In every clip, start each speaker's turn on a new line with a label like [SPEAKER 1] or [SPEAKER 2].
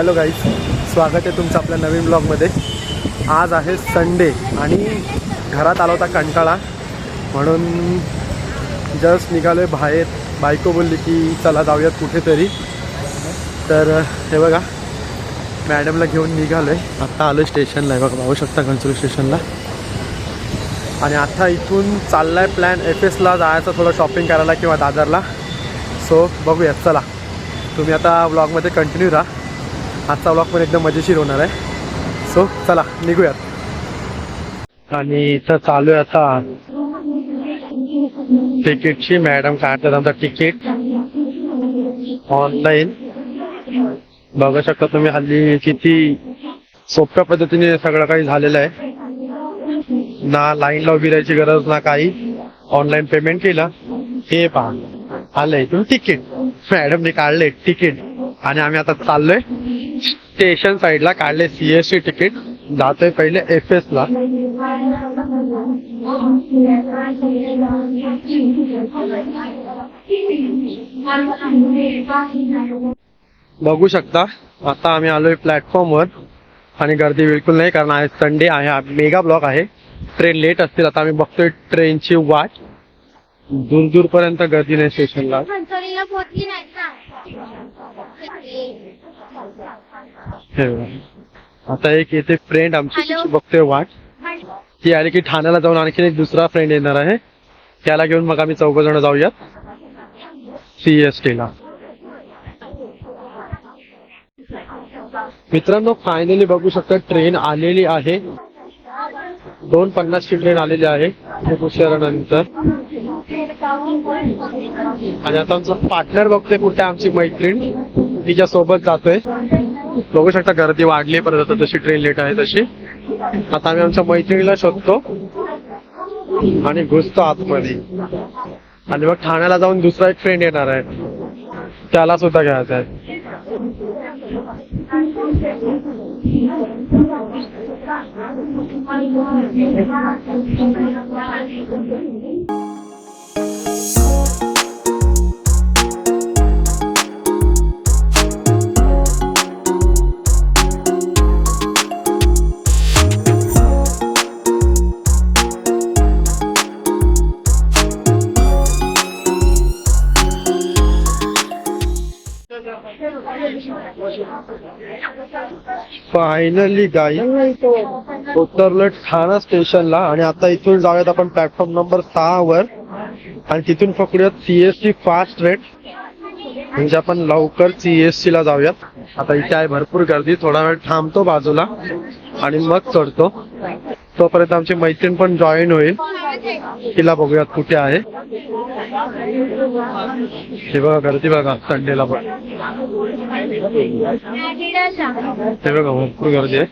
[SPEAKER 1] Hello guys स्वागत आहे तुमचं आपल्या नवीन ब्लॉगमध्ये आज आहे संडे आणि घरात आला होता कंटाळा. म्हणून जस्ट निघालो आहे बाहेर. बायको बोलली की चला जाऊयात कुठेतरी. तर हे बघा मॅडमला घेऊन निघालो आहे आत्ता आलो स्टेशनला आहे बघा पाहू शकता कन्सुल स्टेशनला आणि आता इथून चालला आहे प्लॅन एफ एसला जायचं थोडं शॉपिंग करायला किंवा दादरला. सो बघूयात चला. तुम्ही आता ब्लॉगमध्ये कंटिन्यू राहा. आजचा व्लॉग पण एकदम मजेशीर होणार आहे. सो चला निघूयात. आणि इथं चालू आहे आता तिकीटची. मॅडम काढतात आमचं तिकीट ऑनलाईन बघू शकता तुम्ही हल्ली किती सोप्या पद्धतीने सगळं काही झालेलं आहे. ना लाईनला उभी राहायची गरज ना काही. ऑनलाईन पेमेंट केलं. हे पहा. आलंय तुम्ही तिकीट. मॅडमने काढले तिकीट. आणि आम्ही आता चाललोय. स्टेशन साईडला काढले सीएसटी तिकीट. जातोय पहिले एफ एस ला बघू शकता. आता आम्ही आलोय प्लॅटफॉर्मवर. आणि गर्दी बिलकुल नाही कारण आज संडे आहे. हा मेगा ब्लॉक आहे. ट्रेन लेट असतील. आता आम्ही बघतोय ट्रेनची वाट. दूर दूर पर्यंत गर्दी नाही स्टेशनला हे. आता एक येते फ्रेंड आमची बघतोय वाट. ती आली की ठाण्याला जाऊन आणखी एक दुसरा फ्रेंड येणार आहे. त्याला घेऊन मग आम्ही चौघ जण जाऊयात. सीएसटी ला. मित्रांनो फायनली बघू शकता ट्रेन आलेली आहे. दोन पन्नासची ट्रेन आलेली आहे उशिरानंतर आणि आता आमचा पार्टनर बघतोय कुठे आमची मैत्रीण. तिच्या सोबत जातोय. बघू शकता गर्दी वाढली परत आता जशी ट्रेन लेट आहे तशी. आता आम्ही आमच्या मैत्रिणीला शोधतो. आणि घुसतो आतमध्ये. आणि मग ठाण्याला जाऊन दुसरा एक फ्रेंड येणार आहे. त्याला सुद्धा घ्यायचा आहे. फायनली गाई उतरलो ठाणा स्टेशनला आणि आता इथून जाऊयात आपण प्लॅटफॉर्म नंबर सहा वर. आणि तिथून पकडूयात सीएसटी फास्ट रेट म्हणजे आपण लवकर सीएसटी ला जाऊयात. आता इथे आहे भरपूर गर्दी थोडा वेळ थांबतो बाजूला आणि मग चढतो. तोपर्यंत आमची मैत्रीण पण जॉईन होईल. तिला बघूयात कुठे आहे. हे बघा गर्दी बघा संडेला पण. हे बघा भरपूर गर्दी आहे?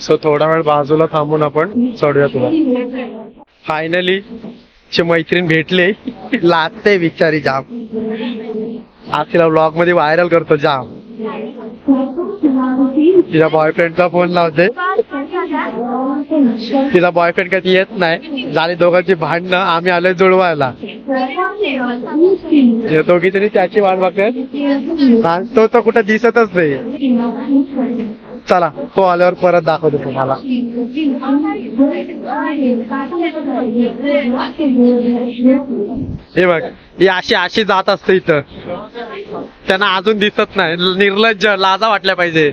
[SPEAKER 1] सो थोडा वेळ बाजूला थांबून आपण चढूया तुला फायनली ची मैत्रीण भेटले. लागते बिचारी जाम. आज तिला ब्लॉगमध्ये व्हायरल करतो जाम. तिच्या बॉयफ्रेंडचा फोन लावते. तिला बॉयफ्रेंड कधी येत नाही. झाली दोघांची भांडणं आम्ही आलोय जुळवायला. हे दोघी तरी त्याची वाट बघत आणि तो तर कुठं दिसतच नाही. चला तो आल्यावर परत दाखवतो तुम्हाला. हे बघ ही अशी अशी जात असते इथं. त्यांना अजून दिसत नाही. निर्लज्ज लाजा वाटल्या पाहिजे.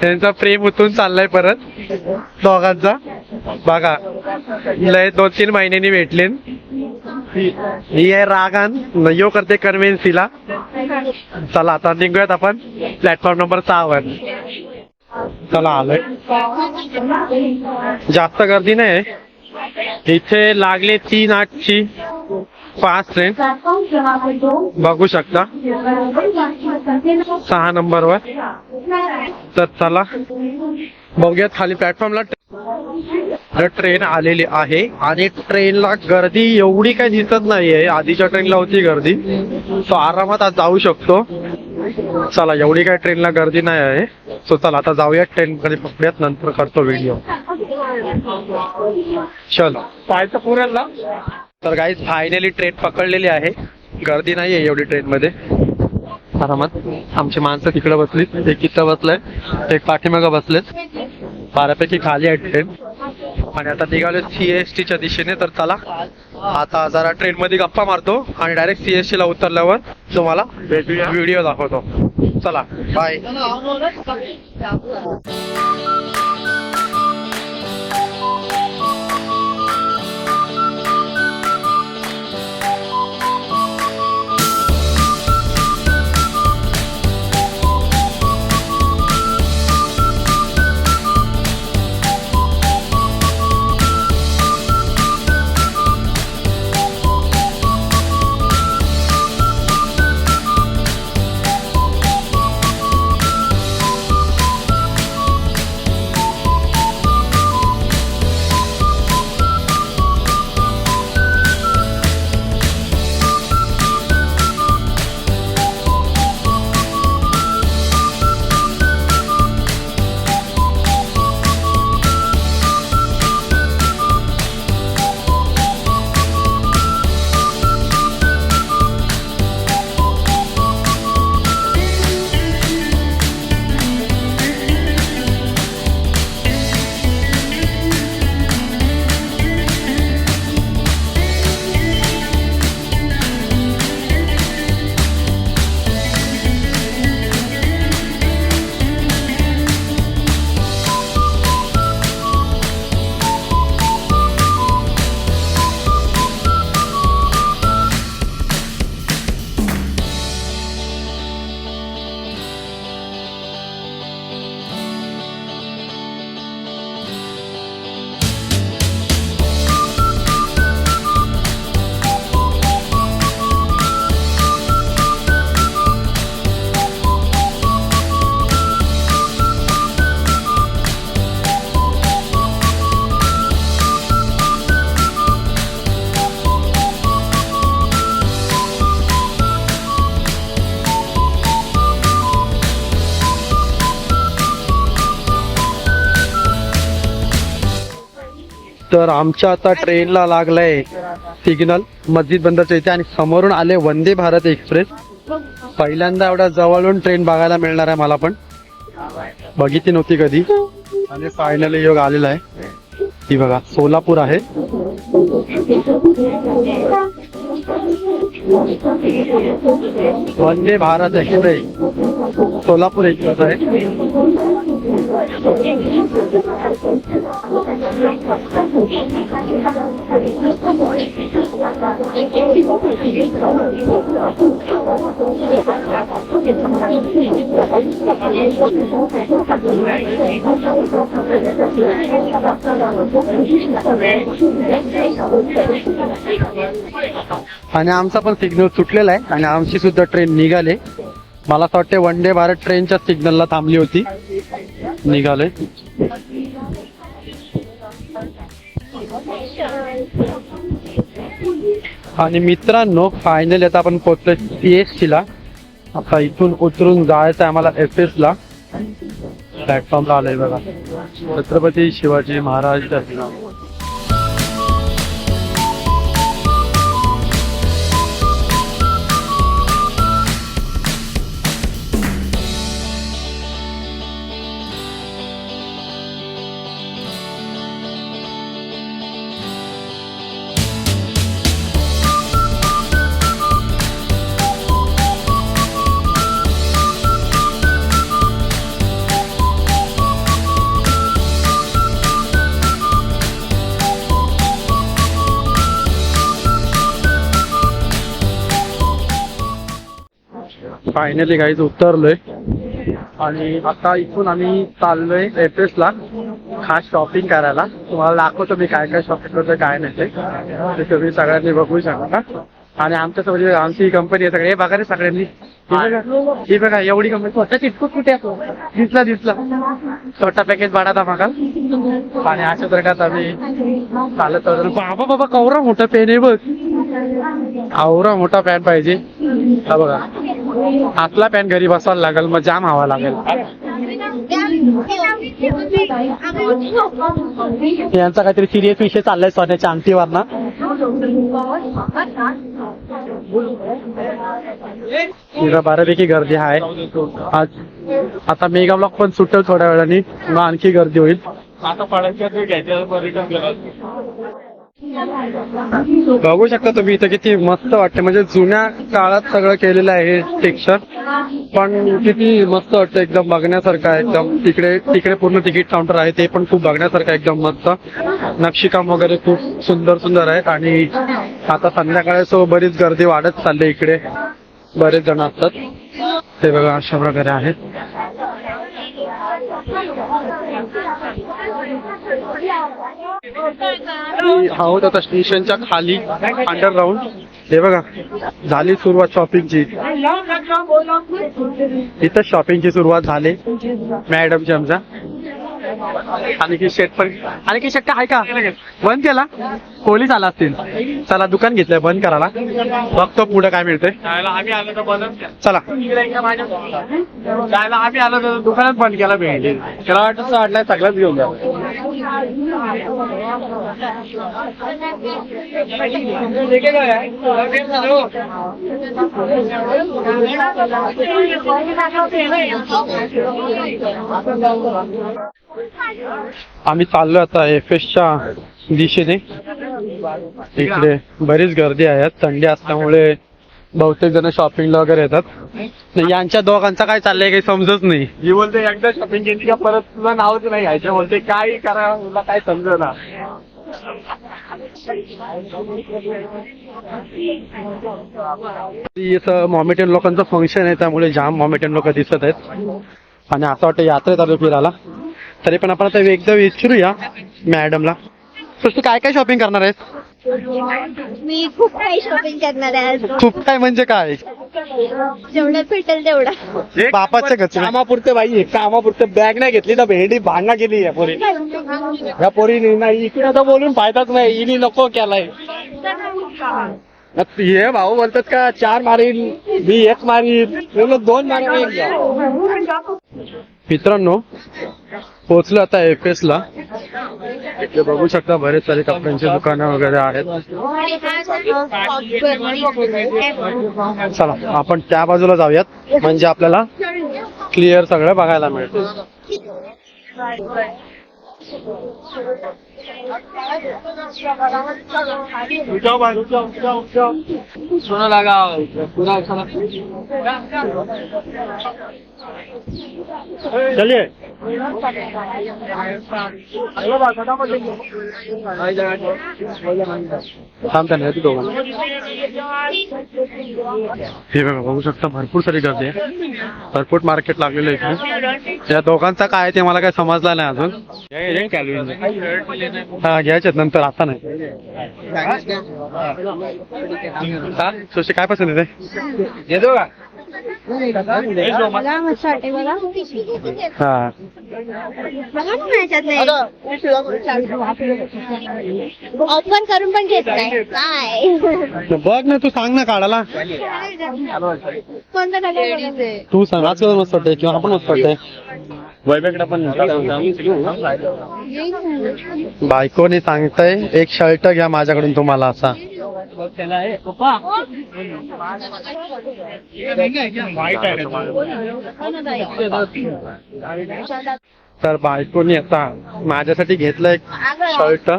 [SPEAKER 1] त्यांचा प्रेम उतून चाललाय परत. दोघांचा. बघा. लय दोन तीन महिन्यांनी भेटले ही आहे रागान. यो करते कन्व्हेन्स तिला चला आता निघूयात आपण. प्लॅटफॉर्म नंबर सहा वर चला आलोय. जास्त गर्दी नाही. इथे लागले तीन आठची. पाच ट्रेन बघू शकता. सहा नंबर वर. तर चला बघूयात खाली प्लॅटफॉर्मला ट्रेन आलेली आहे आणि ट्रेनला गर्दी एवढी काही दिसत नाहीये. आधीच्या ट्रेनला होती गर्दी. तो आरामात आज जाऊ शकतो. चला एवढी काही ट्रेनला गर्दी नाही आहे. सो चला आता जाऊया ट्रेन मध्ये पकडूयात नंतर करतो व्हिडिओ चल. पाहायचं पुरेल ना तर काहीच फायनली ट्रेन पकडलेली आहे. गर्दी नाही आहे एवढी ट्रेनमध्ये आरामात. आमची माणसं तिकडे बसली. एक इथं बसलंय. एक पाठीमागं बसलेत. बऱ्यापैकी खाली आहे ट्रेन आणि आता निघालो सीएसटीच्या दिशेने. तर चला आता जरा ट्रेन मध्ये गप्पा मारतो आणि डायरेक्ट सीएसटी ला उतरल्यावर तुम्हाला व्हिडिओ दाखवतो. चला बाय तर आमच्या आता ट्रेनला लागलाय सिग्नल. मस्जिद बंदरच्या इथे आणि समोरून आले वंदे भारत एक्सप्रेस. पहिल्यांदा एवढ्या जवळून ट्रेन बघायला मिळणार आहे मला पण. बघितली नव्हती कधी. आणि फायनली योग आलेला आहे. ती बघा सोलापूर आहे. वंदे भारत एक्सप्रेस सोलापूर एक्सप्रेस आहे. आणि आमचा पण सिग्नल सुटलेला आहे आणि आमची सुद्धा ट्रेन निघाले. मला असं वाटते वंदे भारत ट्रेनच्या सिग्नलला थांबली होती. निघाले. आणि मित्रांनो फायनली आता आपण पोहोचलोय एस ला. आता इथून उतरून जायचं आहे आम्हाला एफ एस ला. प्लॅटफॉर्मला आलंय बघा. छत्रपती शिवाजी महाराज फायनली गाईज उतरलोय. आणि आता इथून आम्ही चाललोय एफएस ला खास शॉपिंग करायला. तुम्हाला दाखवतो मी काय काय शॉपिंग करतोय काय नाही ते. ते तुम्ही सगळ्यांनी बघू शकता. आणि आमच्या म्हणजे आमची कंपनी आहे सगळे हे बघा रे सगळ्यांनी. हे बघा ही बघा एवढी कंपनी स्वतः चिटकूट कुठे? दिसला दिसला. छोटा पॅकेज भाडा मागा. आणि अशा प्रकारात आम्ही चालत बाबा बाबा कवरा मोठा पेन आहे बघ. आवरा मोठा पॅन पाहिजे. हा बघा. आतला पॅन घरी बसवायला लागेल मग जाम हवा लागेल. यांचा काहीतरी सिरियस विषय चाललाय सोन्याच्या अंगठीवर ना इथं बऱ्यापैकी गर्दी आहे. आज आता मेगा ब्लॉक पण सुटेल थोड्या वेळाने मग आणखी गर्दी होईल.
[SPEAKER 2] आता पर्यटन
[SPEAKER 1] बघू शकता तुम्ही इथं किती मस्त वाटते म्हणजे जुन्या काळात सगळं केलेलं आहे टेक्स्चर पण किती मस्त वाटतं एकदम बघण्यासारखं आहे. एकदम तिकडे तिकडे पूर्ण तिकीट काउंटर आहे. ते पण खूप बघण्यासारखं आहे. एकदम मस्त. नक्षीकाम वगैरे खूप सुंदर सुंदर आहेत. आणि आता संध्याकाळी सो बरीच गर्दी वाढत चालली इकडे. बरेच जण असतात. ते बघा अशा प्रकारे आहेत. हा होत आता स्टेशनच्या खाली अंडरग्राऊंड हे बघा झाली सुरुवात शॉपिंगची इथं शॉपिंगची सुरुवात झाली मॅडमची आमच्या. आणखी शेट पण आणखी शेट आहे का बंद केला. पोलीस आला असतील. चला दुकान घेतलंय बंद करायला. बघतो पुढे काय मिळतंय.
[SPEAKER 2] आम्ही आलो तर
[SPEAKER 1] चला.
[SPEAKER 2] जायला आम्ही आलो तर दुकानात बंद केला भेंडी त्याला वाटत वाटलं सगळ्याच घेऊन जा
[SPEAKER 1] आम्ही चाललो आता एफ च्या दिशेने. इकडे बरीच गर्दी आहे थंडी असल्यामुळे बहुतेक जण शॉपिंगला वगैरे येतात. नाही, यांच्या दोघांचं काय चाललंय काही समजत नाही.
[SPEAKER 2] ही बोलते एकदा शॉपिंग केली का परत तुला नावच नाही घ्यायचं? बोलते काय करा तुला काय समज ना.
[SPEAKER 1] इथं मॉमेटियन लोकांचं फंक्शन आहे त्यामुळे जाम मॉमेटियन लोक दिसत आहेत. आणि असं वाटतं यात्रेत आलो फिरायला. तरी पण आपण आता एकदा विचारूया मॅडमला सृष्टी काय काय शॉपिंग करणार आहेस?
[SPEAKER 3] मी खूप काही शॉपिंग करणार आहे आज.
[SPEAKER 1] खूप काय म्हणजे काय?
[SPEAKER 3] जेवढं भेटेल तेवढं.
[SPEAKER 1] घरचे.
[SPEAKER 2] कामापुरते बाई कामापुरते बॅग नाही घेतली तर भेंडी भांडणं केली या पोरी. या पोरीने नाही इकडे तर बोलून फायदाच नाही हिने नको केलाय. हे भाऊ बोलतात का चार मारीन मी एक मारीन दोन मारीन एक घ्या.
[SPEAKER 1] मित्रांनो पोहोचलो आता एफ एस ला. इथे बघू शकता बरेच सारे कपड्यांची दुकानं वगैरे आहेत. चला आपण त्या बाजूला जाऊयात. म्हणजे आपल्याला क्लिअर सगळं बघायला मिळतं.
[SPEAKER 2] सोनं लागा
[SPEAKER 1] चलिए। हे बघा बघू शकता भरपूर सारी गर्दी आहे. भरपूर मार्केट लागलेलं आहे इकडे. या दोघांचा काय आहे ते मला काय समजलं नाही अजून. हा घ्यायचे नंतर आता नाही? सुशी काय पसंत येते
[SPEAKER 3] मस्त वाटते बघा
[SPEAKER 1] हा
[SPEAKER 3] बघा ना ओपन करून पण घेत नाही. काय?
[SPEAKER 1] बघ ना तू सांग ना काढायला.
[SPEAKER 3] कोणतं कलर
[SPEAKER 1] तू सांग आज कलर मस्त वाटतंय किंवा आपण मस्त वाटतंय.
[SPEAKER 2] वैभवकडे पण
[SPEAKER 1] बायकोने सांगताय एक शर्ट घ्या माझ्याकडून तुम्हाला असा. तर बायकोने आता माझ्यासाठी घेतलं एक शर्ट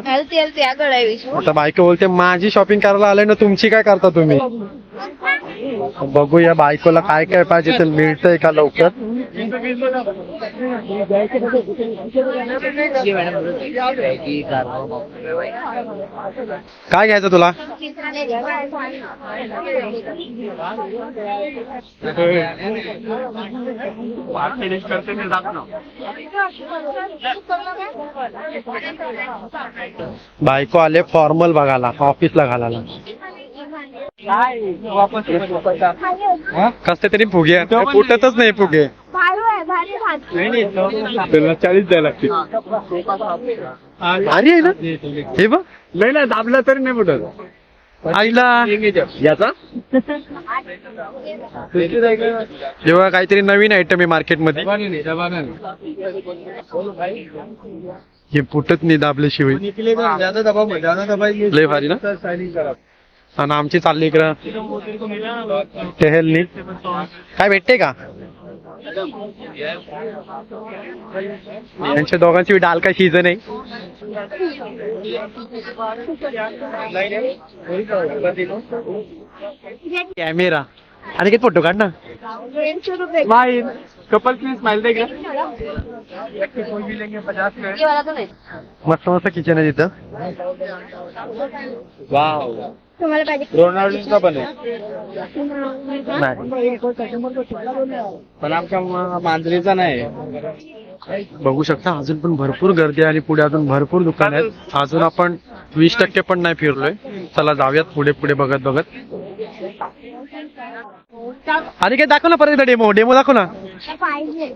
[SPEAKER 1] आता बायको बोलते माझी शॉपिंग करायला आले ना तुमची काय करता तुम्ही? बघूया बायकोला काय काय पाहिजे ते मिळतंय का लवकर? काय घ्यायचं तुला? बायको आले फॉर्मल बघायला ऑफिसला घालायला. कसते तरी फुगे. आहेत. फुटतच नाही फुगे.
[SPEAKER 3] भारी आहे भारी भात.
[SPEAKER 2] त्याला चाळीस द्यायला लागतील.
[SPEAKER 1] भारी आहे ना? हे बघ.
[SPEAKER 2] नाही ना दाबला तरी नाही फुटत.
[SPEAKER 1] आईला.
[SPEAKER 2] याचा?
[SPEAKER 1] जेव्हा काहीतरी नवीन आयटम आहे मार्केटमध्ये हे पुटत नाही दाबले शिवाय
[SPEAKER 2] निकले का ज्यादा दबाव ज्यादा दबाव
[SPEAKER 1] लय भारी ना? आणि आमची चालली इकडं. टेहेलनी काय भेटते का? यांच्या दोघांची डाल काय सीझन आहे. कॅमेरा आणि किती फोटो काढ ना.
[SPEAKER 2] स्माइल कपल की स्माइल देख
[SPEAKER 1] मस्त मस्त किचन आहे तिथं.
[SPEAKER 2] वाव. रोनाल्डोचा पण आहे.
[SPEAKER 1] नाही.
[SPEAKER 2] पण आमच्या मा- मांजरीचा नाही.
[SPEAKER 1] बघू शकता अजून पण भरपूर गर्दी आहे आणि पुढे अजून भरपूर दुकान आहेत. अजून आपण वीस टक्के पण नाही फिरलोय. चला जाऊयात पुढे पुढे बघत बघत. आणि काय दाखव ना परत एकदा डेमो डेमो दाखव ना.
[SPEAKER 3] पाहिजे.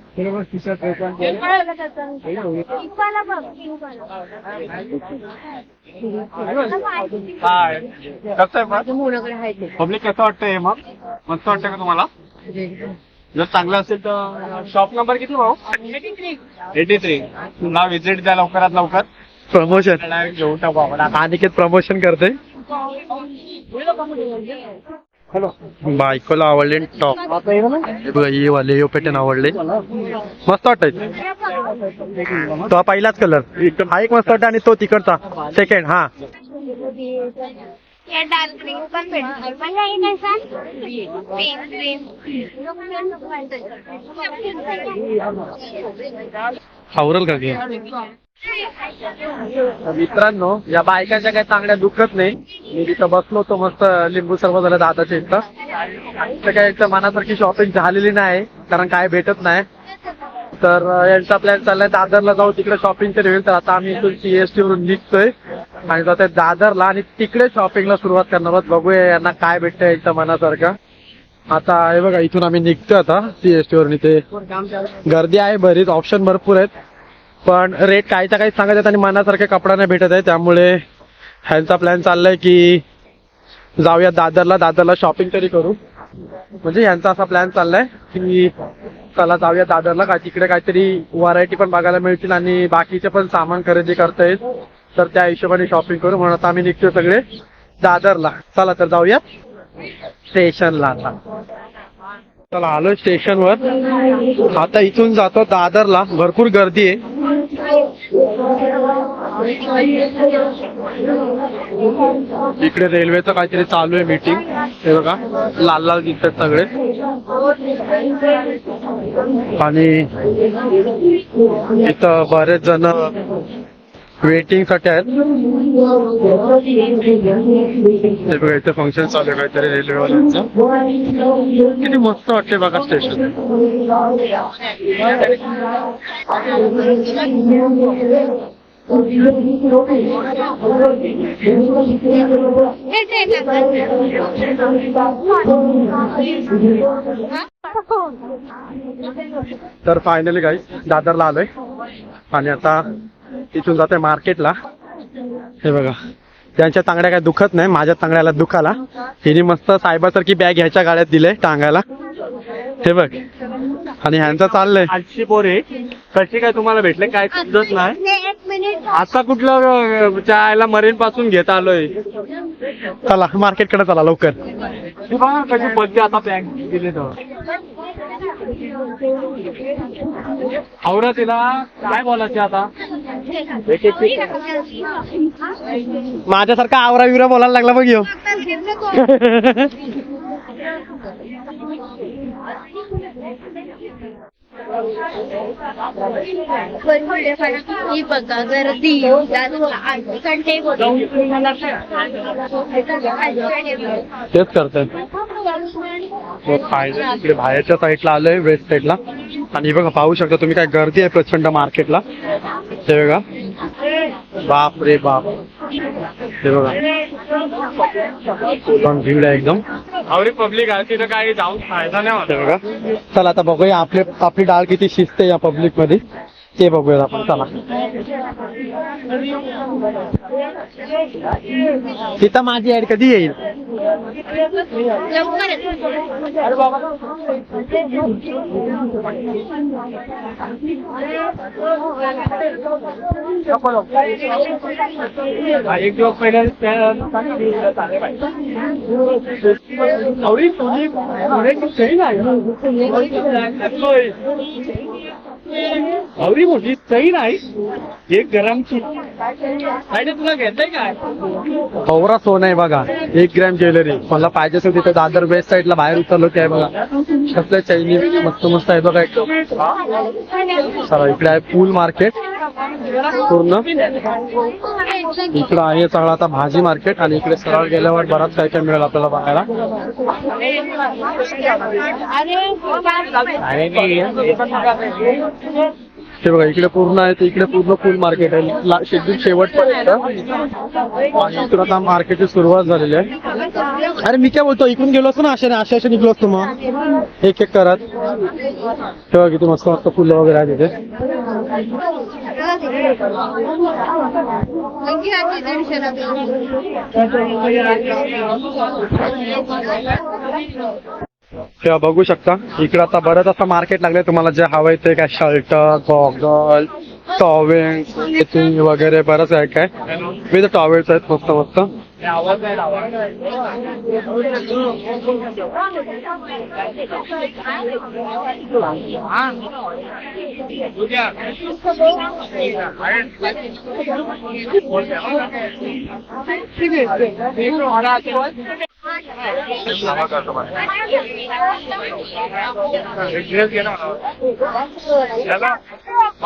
[SPEAKER 2] हाय कसं आहे मग पब्लिक कसं वाटतंय हे मग? मस्त वाटतंय का तुम्हाला? जर चांगलं असेल तर शॉप नंबर किती भाऊ? एटी थ्री तुला व्हिजिट द्या लवकरात लवकर.
[SPEAKER 1] प्रमोशन
[SPEAKER 2] डायरेक्ट घेऊन टाकू आपण.
[SPEAKER 1] अनिकेत प्रमोशन करते बायकोला आवडले टॉप. ये वाले यो पॅटर्न आवडले. मस्त वाटतंय. तो हा पहिलाच कलर हा एक मस्त वाटतं आणि तो तिकडचा. सेकंड हा.
[SPEAKER 3] डार्क
[SPEAKER 1] सावरल का घे मित्रांनो या बायकाच्या काही चांगल्या दुखत नाही. मी तिथं बसलो होतो मस्त लिंबू सरबत झालं दादाच्या इथं. काय इथं मनासारखी शॉपिंग झालेली नाही कारण काय भेटत नाही. तर यांचा प्लॅन चाललाय दादरला जाऊ तिकडे शॉपिंग तरी होईल. तर आता आम्ही सी एस टी वरून निघतोय. आणि जातोय दादरला आणि तिकडे शॉपिंगला सुरुवात करणार आहोत. बघूया यांना काय भेटतंय यांच्या मनासारखं. आता आहे बघा इथून आम्ही निघतोय आता सीएसटी वरून इथे. गर्दी आहे बरीच ऑप्शन भरपूर आहेत. पण रेट काहीचा काही सांगत आहेत आणि मनासारखे कपडा नाही भेटत आहे त्यामुळे ह्यांचा प्लॅन चाललाय की जाऊया दादरला. दादरला शॉपिंग तरी करू. म्हणजे यांचा असा प्लॅन चाललाय की चला जाऊया दादरला. काय तिकडे काहीतरी व्हरायटी पण बघायला मिळतील आणि बाकीचे पण सामान खरेदी करता येईल. तर त्या हिशोबाने शॉपिंग करू. म्हणून आता आम्ही निघतोय सगळे दादरला. चला तर जाऊया. स्टेशनला आता. चला आलोय स्टेशनवर. आता इथून जातो दादरला. भरपूर गर्दी आहे. इकडे रेल्वेचं काहीतरी चालू आहे मीटिंग हे बघा लाल लाल दिसतात सगळे. आणि इथं बरेच जण वेटिंगसाठी आहेत. हे बघा इथे फंक्शन चालू आहे काहीतरी रेल्वेवाल्यांचं किती मस्त वाटते बघा स्टेशन तर फायनली काही दादरला आलोय आणि आता इथून जातोय मार्केटला हे बघा. त्यांच्या तांगड्या काय दुखत नाही माझ्या तांगड्याला दुखाला. हिने मस्त साहेबासारखी बॅग ह्याच्या गाड्यात दिले टांगायला. हे बघ. आणि ह्यांचं चाललंय.
[SPEAKER 2] आठशे पोरे. कशी काय तुम्हाला भेटले? काय समजत नाही. आता कुठलं चायला मरीन पासून घेत आलोय.
[SPEAKER 1] चला मार्केटकडे चला लवकर.
[SPEAKER 2] कशी पद्धती आता बॅग दिले तर? आवरा तिला काय बोलायचे आता
[SPEAKER 1] माझ्यासारखा आवरा विरा बोलायला लागला बघ.
[SPEAKER 3] ही बघा गर्दी
[SPEAKER 1] तेच करतोय इकडे बाहेरच्या साईडला आलोय वेस्ट साईडला आणि बघा पाहू शकता तुम्ही काय गर्दी आहे प्रचंड मार्केटला ते बघा. बाप रे बाप. हे बघा. पण भीड आहे एकदम.
[SPEAKER 2] आवरी पब्लिक आहे तिथं काही जाऊन फायदा नाही होत
[SPEAKER 1] बघा. चला आता बघूया आपले आपली डाळ किती शिजते या पब्लिकमध्ये. ते बघूयात आपण चला तिथं माझी ऍड कधी येईल
[SPEAKER 2] एक दिवस पहिले आवडी तुझी पुण्याची आवडी मोठी चैन आहे एक गरमची आणि तुला घेताय काय?
[SPEAKER 1] भवरा सोन आहे बघा एक ग्रॅम ज्वेलरी. मला पाहिजे असेल तिथे दादर वेस्ट साईडला बाहेर उतरलो ते आहे बघा. कसल्या चैनी मस्त मस्त आहे बघा एकदम चला इकडे आहे फुल मार्केट. पूर्ण. इकडं आहे सगळं आता भाजी मार्केट आणि इकडे सरळ गेल्यावर बराच काय काय मिळेल आपल्याला बघायला. हे बघा इकडे पूर्ण आहे ते इकडे पूर्ण फुल मार्केट आहे. ला- शेवटी शेवटपर्यंत आणि इथून आता मार्केटची सुरुवात झालेली आहे. अरे मी काय बोलतो इकडून गेलो असतो ना आशाने आशा आशा निघलो असतो मग. एक एक करत. तेव्हा किती मस्त मस्त फुलं वगैरे आहे तिथे तेव्हा बघू शकता. इकडे आता बरंच असं मार्केट लागलंय. तुम्हाला जे हवंय ते काय शर्ट गॉगल टॉवेल वगैरे बरंच आहे काय. मी तर टॉवेल्स आहेत मस्त मस्त.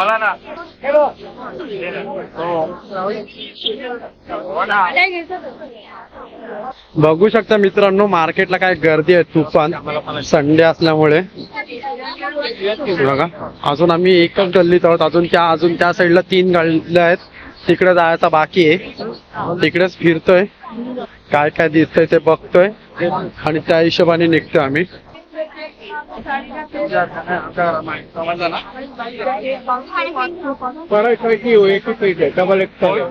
[SPEAKER 2] ना ना
[SPEAKER 1] बघू शकता मित्रांनो मार्केटला काय गर्दी आहे तुफान संडे असल्यामुळे. बघा अजून आम्ही एकच गल्लीत आहोत. अजून त्या अजून त्या साईडला तीन गल्ल्या आहेत. तिकडे जायचा बाकी आहे. तिकडेच फिरतोय. काय काय दिसतंय ते बघतोय आणि त्या हिशोबाने निघतोय आम्ही
[SPEAKER 2] समजलं ना परत पैकी हो एक पैसे डबल एक कोण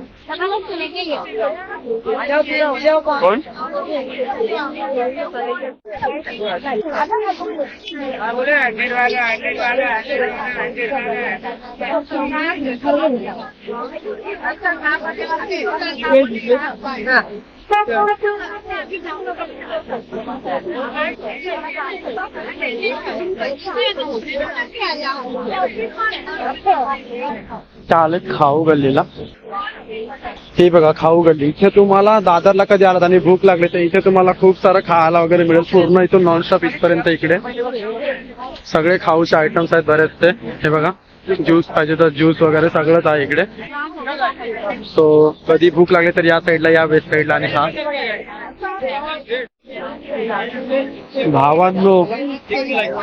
[SPEAKER 1] चालेल खाऊ गल्लीला. हे बघा खाऊ गल्ली. इथे तुम्हाला दादरला कधी आलात आणि भूक लागली तर इथे तुम्हाला खूप सारं खायला वगैरे मिळेल. पूर्ण इथून नॉनस्टॉप इथपर्यंत इकडे. सगळे खाऊचे आयटम्स आहेत बरेच ते हे बघा. ज्यूस पाहिजे तर ज्यूस वगैरे सगळंच आहे इकडे. सो कधी भूक लागली तर या साईडला या वेस्ट साईडला आणि हा. भावांनो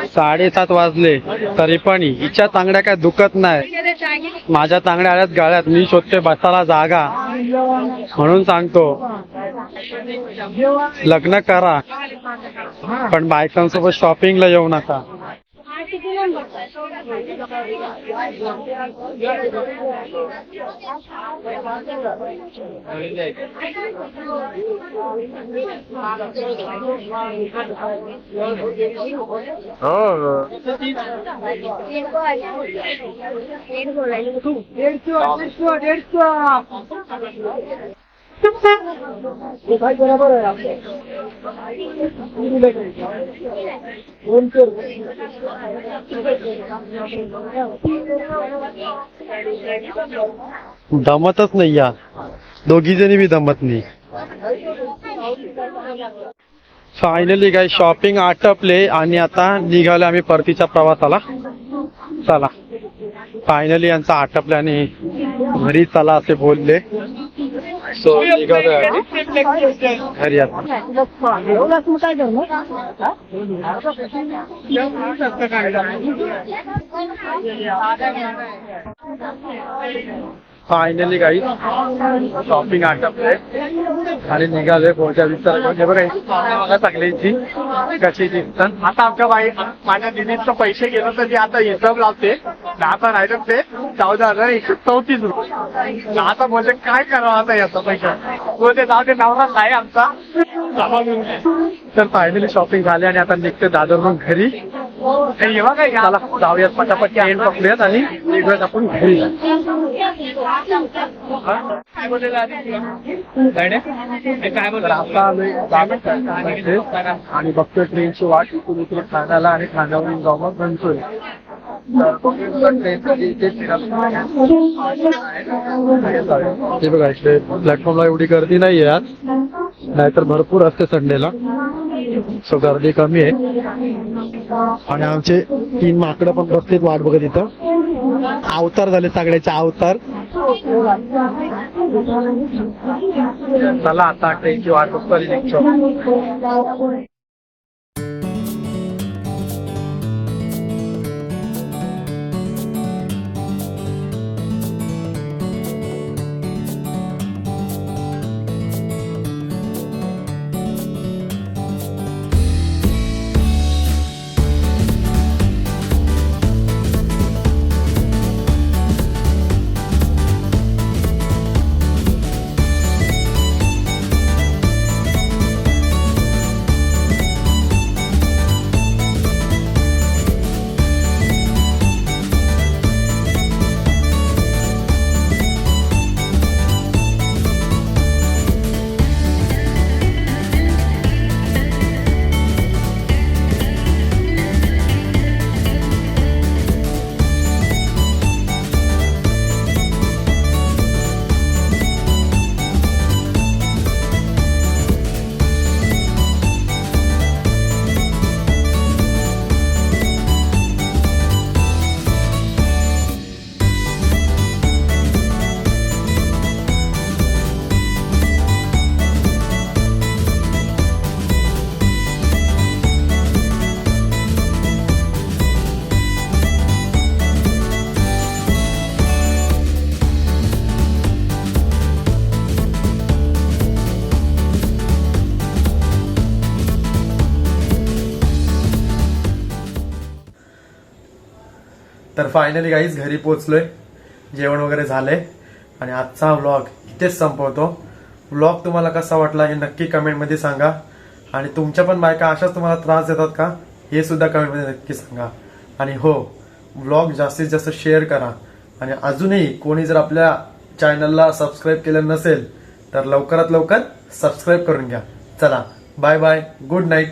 [SPEAKER 1] साडेसात वाजले तरी पण हिच्या तांगड्या काय दुखत नाही. माझ्या तांगड्या आल्यात गाळ्यात मी शोधते बसायला जागा. म्हणून सांगतो लग्न करा पण बायकांसोबत शॉपिंगला येऊ नका. Oh ah, I दमतच नाही या. दोघी जणी बी दमत नाही. फायनली काय शॉपिंग आटपले आणि आता निघाले आम्ही परतीच्या प्रवासाला. चला. फायनली यांचं आटपले आणि घरी चला असे बोलले. सो निघालोय आम्ही. घरी आता फायनली काही शॉपिंग आटपले आणि निघाले पुढच्या विस्तार हे बघा इथे बघा सगळ्यांची कशी दिसतात
[SPEAKER 2] आता आमच्या बाई माझ्या दिदीचं पैसे गेलं तर ते आता हिसाब लावते. आता राहिलं ते चौदा हजार एकशे चौतीस रुपये. आता बोलते काय करावं आता याचा पैसा? बोलते जाऊ ते नवरा आहे आमचा.
[SPEAKER 1] तर फायनली शॉपिंग झाली आणि आता निघते दादरवरून घरी.
[SPEAKER 2] हे हे
[SPEAKER 1] जाऊयात पटापट एंड पकडूयात आणि निघूयात आपण घरी.
[SPEAKER 2] काय बोललेलं
[SPEAKER 1] आणि बघतोय ट्रेनची वाट इथून इकडे ठाण्याला आणि ठाण्यावरून जाऊ मग बनतोय ते हे बघा इकडे प्लॅटफॉर्मला एवढी गर्दी नाहीये आज नाहीतर भरपूर असते संडेला. सो गर्दी कमी आहे. आणि आमचे तीन माकडं पण बसलेत वाट बघत इथं. अवतार झाले सगळ्याचे अवतार. चला आता ट्रेनची वाट बघतो फायनली गाईज घरी पोचलोय. जेवण वगैरे झालंय. आणि आजचा व्लॉग इथेच संपवतो. व्लॉग तुम्हाला कसा वाटला हे नक्की कमेंटमध्ये सांगा. आणि तुमच्या पण बायका अशाच तुम्हाला त्रास देतात का? हे सुद्धा कमेंटमध्ये नक्की सांगा. आणि हो व्लॉग जास्तीत जास्त शेअर करा. आणि अजूनही कोणी जर आपल्या चॅनलला सबस्क्राईब केलं नसेल तर लवकरात लवकर सबस्क्राईब करून घ्या. चला बाय बाय गुड नाईट